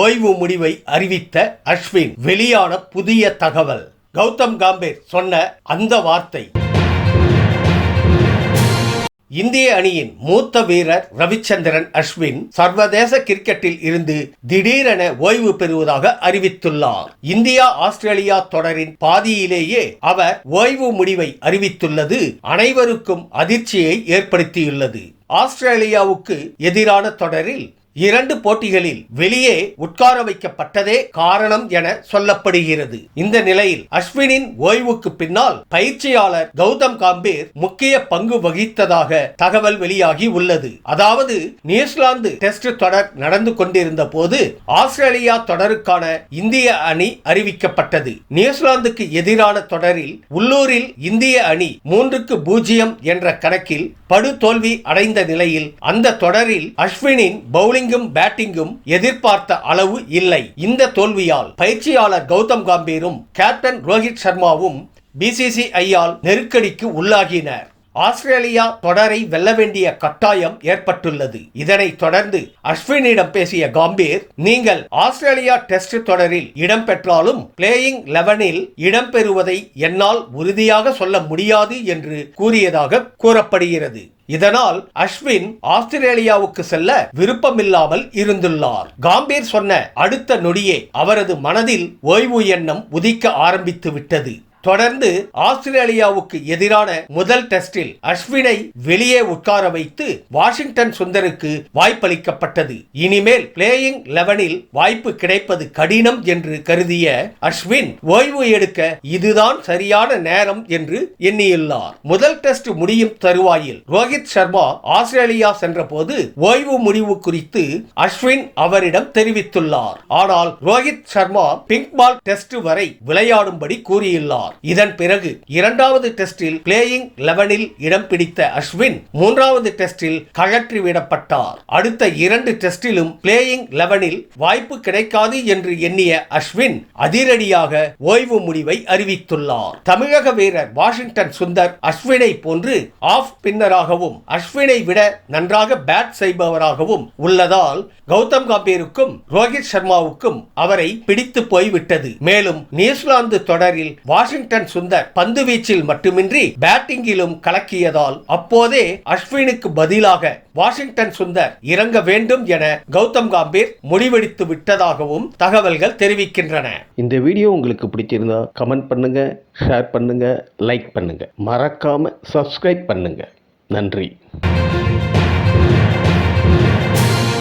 ஓய்வு முடிவை அறிவித்த அஸ்வின் வெளியான புதிய தகவல். கௌதம் காம்பீர் சொன்ன அந்த வார்த்தை. இந்திய அணியின் மூத்த வீரர் ரவிச்சந்திரன் அஸ்வின் சர்வதேச கிரிக்கெட்டில் இருந்து திடீரென ஓய்வு பெறுவதாக அறிவித்துள்ளார். இந்தியா ஆஸ்திரேலியா தொடரின் பாதியிலேயே அவர் ஓய்வு முடிவை அறிவித்துள்ளது. அனைவருக்கும் அதிர்ச்சியை ஏற்படுத்தியுள்ளது. ஆஸ்திரேலியாவுக்கு எதிரான தொடரில் இரண்டு போட்டிகளில் வெளியே உட்கார வைக்கப்பட்டதே காரணம் என சொல்லப்படுகிறது. இந்த நிலையில் அஸ்வினின் ஓய்வுக்கு பின்னால் பயிற்சியாளர் கௌதம் காம்பீர் முக்கிய பங்கு வகித்ததாக தகவல் வெளியாகி உள்ளது. அதாவது நியூசிலாந்து டெஸ்ட் தொடர் நடந்து கொண்டிருந்த போது ஆஸ்திரேலியா தொடருக்கான இந்திய அணி அறிவிக்கப்பட்டது. நியூசிலாந்துக்கு எதிரான தொடரில் உள்ளூரில் இந்திய அணி மூன்றுக்கு பூஜ்ஜியம் என்ற கணக்கில் படு தோல்வி அடைந்த நிலையில் அந்த தொடரில் அஸ்வினின் பவுலிங்கும் பேட்டிங்கும் எதிர்பார்த்த அளவு இல்லை. இந்த தோல்வியால் பயிற்சியாளர் கௌதம் காம்பீரும் கேப்டன் ரோஹித் சர்மாவும் பிசிசிஐயால் நெருக்கடிக்கு உள்ளாகினர். ஆஸ்திரேலியா தொடரை வெல்ல வேண்டிய கட்டாயம் ஏற்பட்டுள்ளது. இதனைத் தொடர்ந்து அஸ்வினிடம் பேசிய காம்பீர் நீங்கள் ஆஸ்திரேலியா டெஸ்ட் தொடரில் இடம்பெற்றாலும் பிளேயிங் லெவனில் இடம்பெறுவதை என்னால் உறுதியாக சொல்ல முடியாது என்று கூறியதாக கூறப்படுகிறது. இதனால் அஸ்வின் ஆஸ்திரேலியாவுக்கு செல்ல விருப்பமில்லாமல் இருந்துள்ளார். காம்பீர் சொன்ன அடுத்த நொடியே அவரது மனதில் ஓய்வு எண்ணம் உதிக்க ஆரம்பித்து விட்டது தொடர்ந்து ஆஸ்திரேலியாவுக்கு எதிரான முதல் டெஸ்டில் அஸ்வினை வெளியே உட்கார வைத்து வாஷிங்டன் சுந்தருக்கு வாய்ப்பளிக்கப்பட்டது. இனிமேல் பிளேயிங் லெவனில் வாய்ப்பு கிடைப்பது கடினம் என்று கருதிய அஸ்வின் ஓய்வு எடுக்க இதுதான் சரியான நேரம் என்று எண்ணியுள்ளார். முதல் டெஸ்ட் முடியும் தருவாயில் ரோஹித் சர்மா ஆஸ்திரேலியா சென்றபோது ஓய்வு முடிவு குறித்து அஸ்வின் அவரிடம் தெரிவித்துள்ளார். ஆனால் Rohit Sharma pink ball test வரை விளையாடும்படி கூறியுள்ளார். இதன் பிறகு இரண்டாவது டெஸ்டில் பிளேயிங் லெவனில் இடம் பிடித்த அஸ்வின் மூன்றாவது டெஸ்டில் கழற்றிவிடப்பட்டார். அடுத்த இரண்டு டெஸ்டிலும் பிளேயிங் லெவனில் வாய்ப்பு கிடைக்காது என்று எண்ணிய அஸ்வின் அதிரடியாக ஓய்வு முடிவை அறிவித்துள்ளார். தமிழக வீரர் வாஷிங்டன் சுந்தர் அஸ்வினை போன்று ஆஃப் பின்னராகவும் அஸ்வினை விட நன்றாக பேட் செய்பவராகவும் உள்ளதால் கௌதம் கம்பீருக்கும் ரோஹித் சர்மாவுக்கும் அவரை பிடித்து போய்விட்டது. மேலும் நியூசிலாந்து தொடரில் வாஷிங்டன் வாஷிங்டன் சுந்தர் பந்து வீச்சில் மட்டுமின்றி பேட்டிங்கிலும் கலக்கியதால் அப்போதே அஸ்வினுக்கு பதிலாக வாஷிங்டன் சுந்தர் இறங்க வேண்டும் என கௌதம் காம்பீர் முடிவெடுத்து விட்டதாகவும் தகவல்கள் தெரிவிக்கின்றன. இந்த வீடியோ உங்களுக்கு பிடிச்சிருந்தா கமெண்ட் பண்ணுங்க ஷேர் பண்ணுங்க லைக் பண்ணுங்க. மறக்காம சப்ஸ்கிரைப் பண்ணுங்க. நன்றி.